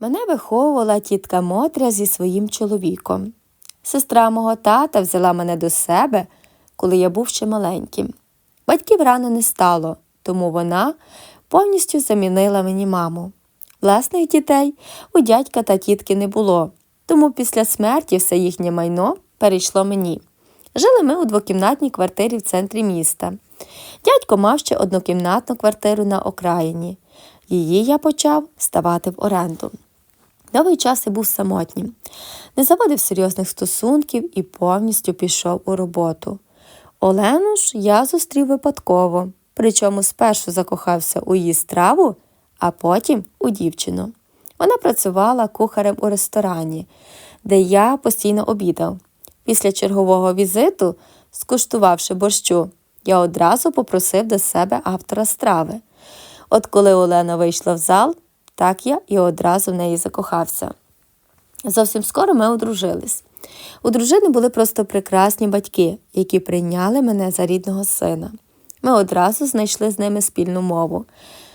Мене виховувала тітка Мотря зі своїм чоловіком. Сестра мого тата взяла мене до себе, коли я був ще маленьким. Батьків рано не стало, тому вона повністю замінила мені маму. Власних дітей у дядька та тітки не було, тому після смерті все їхнє майно перейшло мені. Жили ми у двокімнатній квартирі в центрі міста. Дядько мав ще однокімнатну квартиру на окраїні. Її я почав ставати в оренду. Довгий час я був самотнім, не заводив серйозних стосунків і повністю пішов у роботу. Олену ж я зустрів випадково, причому спершу закохався у її страву, а потім у дівчину. Вона працювала кухарем у ресторані, де я постійно обідав. Після чергового візиту, скуштувавши борщу, я одразу попросив до себе автора страви. От коли Олена вийшла в зал, так я і одразу в неї закохався. Зовсім скоро ми одружились. У дружини були просто прекрасні батьки, які прийняли мене за рідного сина. Ми одразу знайшли з ними спільну мову.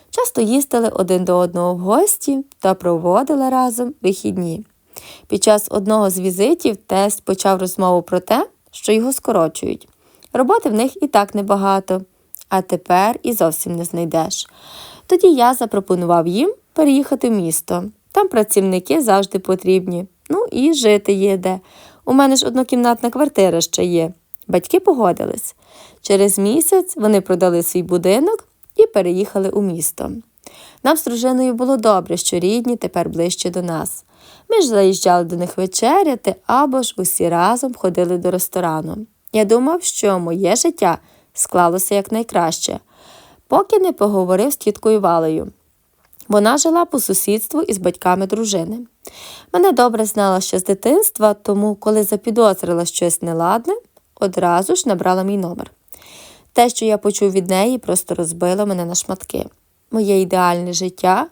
Часто їздили один до одного в гості та проводили разом вихідні. Під час одного з візитів тесть почав розмову про те, що його скорочують. Роботи в них і так небагато, а тепер і зовсім не знайдеш. Тоді я запропонував їм переїхати в місто. Там працівники завжди потрібні. Ну і жити є де. У мене ж однокімнатна квартира ще є. Батьки погодились. Через місяць вони продали свій будинок і переїхали у місто. Нам з дружиною було добре, що рідні тепер ближче до нас. Ми ж заїжджали до них вечеряти або ж усі разом ходили до ресторану. Я думав, що моє життя склалося якнайкраще, поки не поговорив з тіткою Валею. Вона жила по сусідству із батьками дружини. Мене добре знала ще з дитинства, тому, коли запідозрила щось неладне, одразу ж набрала мій номер. Те, що я почув від неї, просто розбило мене на шматки. Моє ідеальне життя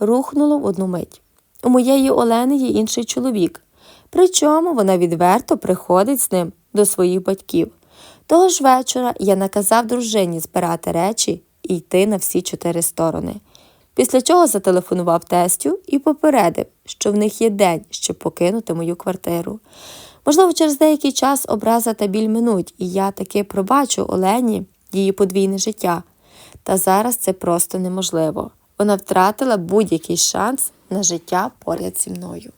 рухнуло в одну мить. У моєї Олени є інший чоловік, причому вона відверто приходить з ним до своїх батьків. Того ж вечора я наказав дружині збирати речі і йти на всі чотири сторони. Після чого зателефонував тестю і попередив, що в них є день, щоб покинути мою квартиру. Можливо, через деякий час образа та біль минуть, і я таки пробачу Олені її подвійне життя. Та зараз це просто неможливо. Вона втратила будь-який шанс на життя поряд зі мною.